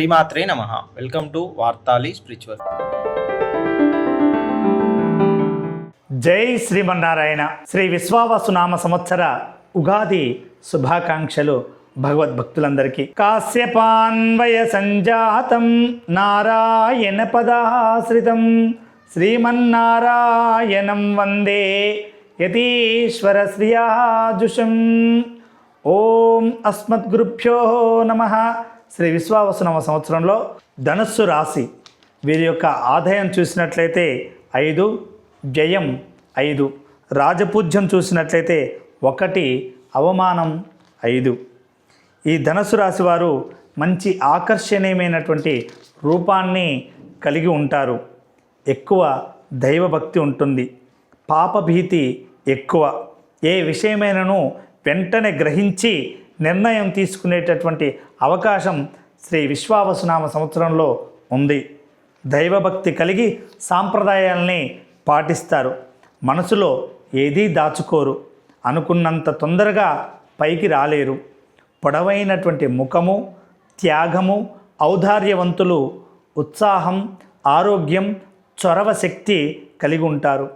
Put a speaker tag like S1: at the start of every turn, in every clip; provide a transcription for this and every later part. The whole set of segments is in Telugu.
S1: శ్రీమాత్రే నమ. వెల్కమ్ టు వార్తాలి స్పిరిచువల్
S2: జై శ్రీమన్నారాయణ. శ్రీ విశ్వావసునామ సంవత్సర ఉగాది శుభాకాంక్షలు భగవద్భక్తులందరికీ కాశ్యపాన్వయ సంజాతం నారాయణ పదాశ్రితం. శ్రీమన్నారాయణం వందే యతీశ్వర శ్రియాజుషం. ఓం అస్మద్గురుభ్యో నమ. శ్రీ విశ్వావసనమ సంవత్సరంలో ధనుస్సు రాశి వీరి యొక్క ఆదాయం చూసినట్లయితే ఐదు వ్యయం ఐదు రాజపూజ్యం చూసినట్లయితే ఒకటి అవమానం ఐదు. ఈ ధనస్సు రాశి వారు మంచి ఆకర్షణీయమైనటువంటి రూపాన్ని కలిగి ఉంటారు. ఎక్కువ దైవభక్తి ఉంటుంది. పాపభీతి ఎక్కువ. ఏ విషయమైనను వెంటనే గ్రహించి నిర్ణయం తీసుకునేటటువంటి అవకాశం శ్రీ విశ్వావసునామ సంవత్సరంలో ఉంది. దైవభక్తి కలిగి సాంప్రదాయాల్ని పాటిస్తారు. మనసులో ఏదీ దాచుకోరు. అనుకున్నంత తొందరగా పైకి రాలేరు. పొడవైనటువంటి ముఖము త్యాగము ఔదార్యవంతులు ఉత్సాహం ఆరోగ్యం చొరవ శక్తి కలిగి ఉంటారు.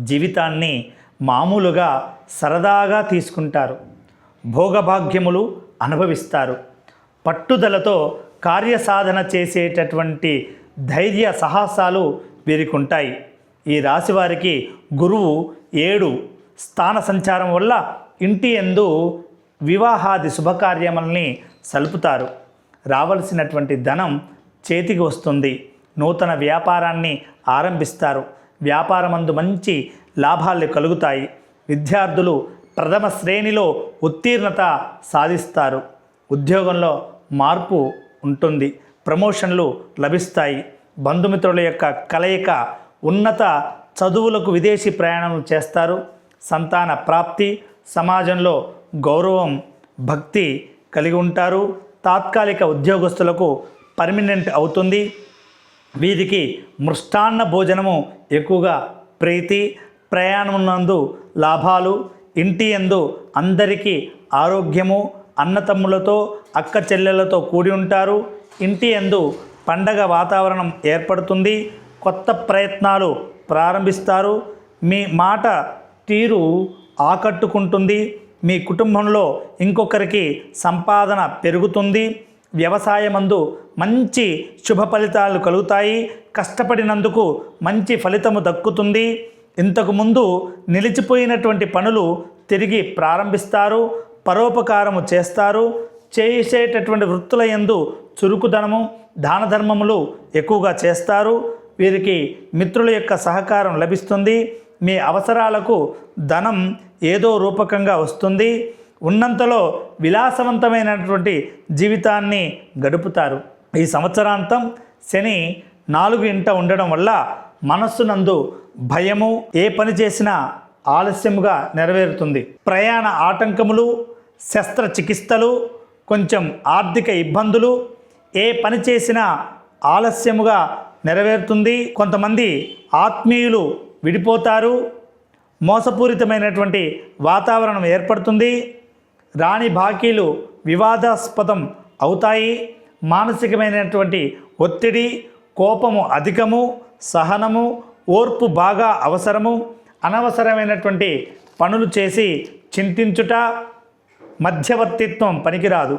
S2: జీవితాన్ని మామూలుగా సరదాగా తీసుకుంటారు. భోగభాగ్యములు అనుభవిస్తారు. పట్టుదలతో కార్యసాధన చేసేటటువంటి ధైర్య సాహసాలు వీరికుంటాయి. ఈ రాశి వారికి గురువు ఏడు స్థాన సంచారం వల్ల ఇంటి ఎందు వివాహాది శుభకార్యములని సలుపుతారు. రావలసినటువంటి ధనం చేతికి వస్తుంది. నూతన వ్యాపారాన్ని ఆరంభిస్తారు. వ్యాపారమందు మంచి లాభాలు కలుగుతాయి. విద్యార్థులు ప్రథమ శ్రేణిలో ఉత్తీర్ణత సాధిస్తారు. ఉద్యోగంలో మార్పు ఉంటుంది. ప్రమోషన్లు లభిస్తాయి. బంధుమిత్రుల యొక్క కలయిక ఉన్నత చదువులకు విదేశీ ప్రయాణం చేస్తారు. సంతాన ప్రాప్తి సమాజంలో గౌరవం భక్తి కలిగి ఉంటారు. తాత్కాలిక ఉద్యోగస్తులకు పర్మినెంట్ అవుతుంది. వీరికి మృష్టాన్న భోజనము ఎక్కువగా ప్రీతి ప్రయాణం నందు లాభాలు ఇంటి యందు అందరికీ ఆరోగ్యము అన్నతమ్ములతో అక్క చెల్లెలతో కూడి ఉంటారు. ఇంటి యందు పండగ వాతావరణం ఏర్పడుతుంది. కొత్త ప్రయత్నాలు ప్రారంభిస్తారు. మీ మాట తీరు ఆకట్టుకుంటుంది. మీ కుటుంబంలో ఇంకొకరికి సంపాదన పెరుగుతుంది. వ్యవసాయమందు మంచి శుభ ఫలితాలు కలుగుతాయి. కష్టపడినందుకు మంచి ఫలితము దక్కుతుంది. ఇంతకుముందు నిలిచిపోయినటువంటి పనులు తిరిగి ప్రారంభిస్తారు పరోపకారము చేస్తారు. చేసేటటువంటి వృత్తుల యందు చురుకుదనము దాన ధర్మములు ఎక్కువగా చేస్తారు. వీరికి మిత్రుల యొక్క సహకారం లభిస్తుంది. మీ అవసరాలకు ధనం ఏదో రూపకంగా వస్తుంది. ఉన్నంతలో విలాసవంతమైనటువంటి జీవితాన్ని గడుపుతారు. ఈ సంవత్సరాంతం శని నాలుగు ఇంట ఉండడం వల్ల మనస్సునందు భయము ఏ పని చేసినా ఆలస్యముగా నెరవేరుతుంది. ప్రయాణ ఆటంకములు శస్త్రచికిత్సలు కొంచెం ఆర్థిక ఇబ్బందులు ఏ పని చేసినా ఆలస్యముగా నెరవేరుతుంది. కొంతమంది ఆత్మీయులు విడిపోతారు. మోసపూరితమైనటువంటి వాతావరణం ఏర్పడుతుంది. రాణి బాకీలు వివాదాస్పదం అవుతాయి. మానసికమైనటువంటి ఒత్తిడి కోపము అధికము సహనము ఓర్పు బాగా అవసరము అనవసరమైనటువంటి పనులు చేసి చింతించుట మధ్యవర్తిత్వం పనికిరాదు.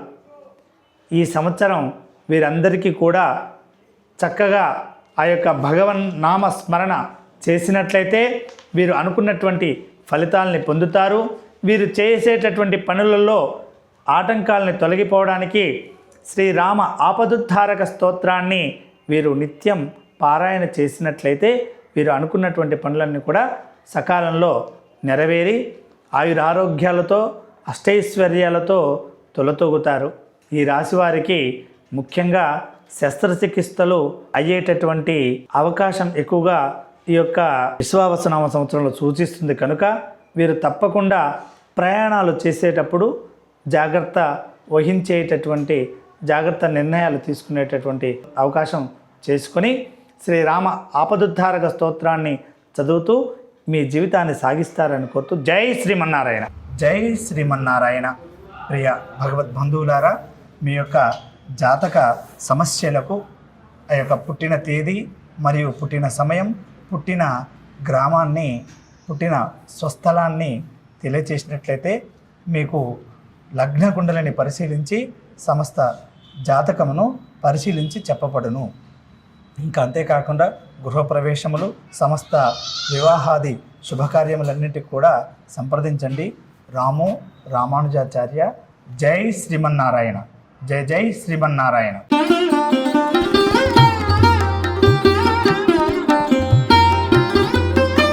S2: ఈ సంవత్సరం వీరందరికీ కూడా చక్కగా ఆ యొక్క భగవన్ నామ స్మరణ చేసినట్లయితే వీరు అనుకున్నటువంటి ఫలితాలని పొందుతారు. వీరు చేసేటటువంటి పనులలో ఆటంకాలని తొలగిపోవడానికి శ్రీరామ ఆపదుద్ధారక స్తోత్రాన్ని వీరు నిత్యం పారాయణ చేసినట్లయితే వీరు అనుకున్నటువంటి పనులన్నీ కూడా సకాలంలో నెరవేరి ఆయురారోగ్యాలతో అష్టైశ్వర్యాలతో తొలతూగుతారు. ఈ రాశి వారికి ముఖ్యంగా శస్త్రచికిత్సలు అయ్యేటటువంటి అవకాశం ఎక్కువగా ఈ యొక్క విశ్వావసనామ సంవత్సరంలో సూచిస్తుంది కనుక వీరు తప్పకుండా ప్రయాణాలు చేసేటప్పుడు జాగ్రత్త వహించేటటువంటి జాగ్రత్త నిర్ణయాలు తీసుకునేటటువంటి అవకాశం చేసుకొని శ్రీరామ ఆపదుద్ధారక స్తోత్రాన్ని చదువుతూ మీ జీవితాన్ని సాగిస్తారని కోరుతూ జై శ్రీమన్నారాయణ. జై శ్రీమన్నారాయణ. ప్రియ భగవద్ బంధువులారా మీ యొక్క జాతక సమస్యలకు ఆ యొక్క పుట్టిన తేదీ మరియు పుట్టిన సమయం పుట్టిన గ్రామాన్ని పుట్టిన స్వస్థలాన్ని తెలియచేసినట్లయితే మీకు లగ్న కుండలని పరిశీలించి సమస్త జాతకమును పరిశీలించి చెప్పబడును. ఇంకా అంతేకాకుండా గృహప్రవేశములు సమస్త వివాహాది శుభకార్యములన్నిటికి కూడా సంప్రదించండి. రాము రామానుజాచార్య జై శ్రీమన్నారాయణ జై జై శ్రీమన్నారాయణ.